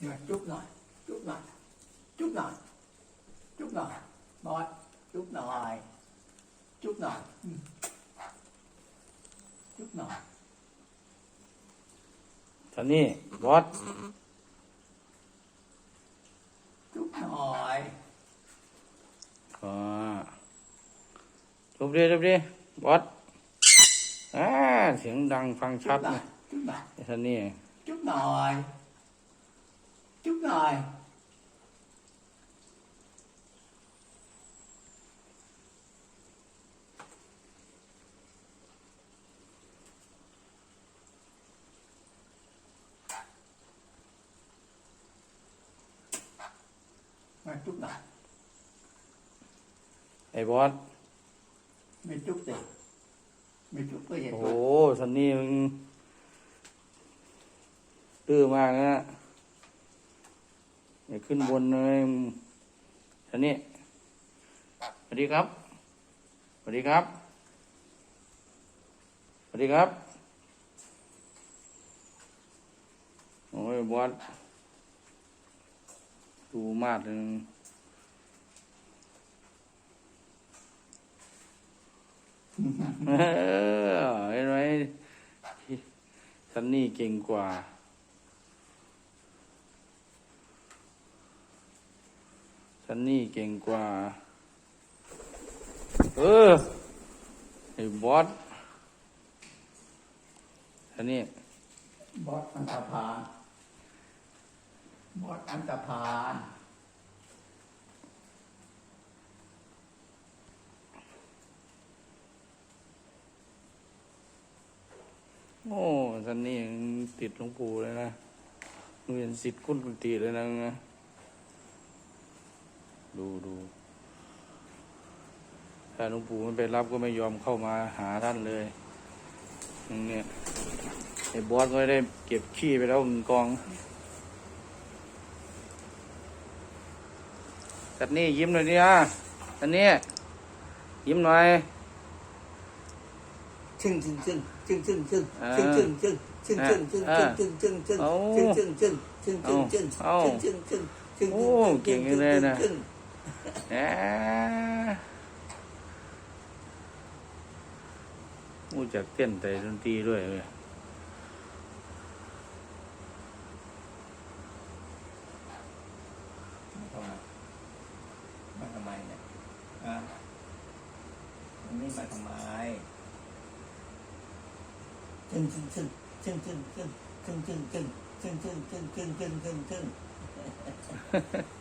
rồi chút rồi chút rồi chút rồi chút rồi rồi chút rồi chút rồi ừ. chút rồi Thằng nè bót. Chút rồi à. Ờ. chụp đi chụp đi bót. À, เสียงดังฟังชัดนะท่านนี่จุ๊บหน่อย จุ๊บหน่อยมาจุ๊บหน่อยไอ้บอส ไม่จุ๊บสิไม่จุ๊บก็เห็นโอ้โห ว่าซันนี่มึงดื้อมากนะ อย่าขึ้นบนเลยซันนี่สวัสดีครับ สวัสดีครับ สวัสดีครับ โอ้ยบอสดูมากเลยเออเห็นไหมซันนี่เก่งกว่า ซันนี่เก่งกว่า เออ ไอ้บอสซันนี่ บอสอันตรพาน บอสอันตรพานโอ้ซันนี่ยังติดหลวงปู่เลยนะมึงเป็นสิทธิ์กุนกุฏิเลยนะมึงนะ ดูดูถ้าหลวงปู่ไม่ไปรับก็ไม่ยอมเข้ามาหาท่านเลยมึงเนี่ยไอ้บอสก็ได้เก็บขี้ไปแล้วมึงกองซันนี่ยิ้มหน่อยดิอะซันนี่ยิ้มหน่อยชึ่งชึ่งชึ่งชึ่งชึ่งชึ่งอ่าชึ่งชึ่งชึ่งชึ่งชึ่งชึ่งชึ่งชึ่งชึ่งชึ่งเอาชึ่งชึ่งชึ่งชึ่งชึ่งชึ่งเอาชึ่งชึ่งชึ่งชึ่งโอ้เก่งจังเลยนะชึ่ง แหมรู้จักเต้นแต่ดนตรีด้วยเว้ยมาทำไมเนี่ยอะมันนี่มาทำไมชึ่งชึ่งชึ่งชึ่งชึ่งชึ่งชึ่งชึ่งชึ่งชึ่งชึ่งชึ่งชึ่งชึ่งชึ่งชึ่ง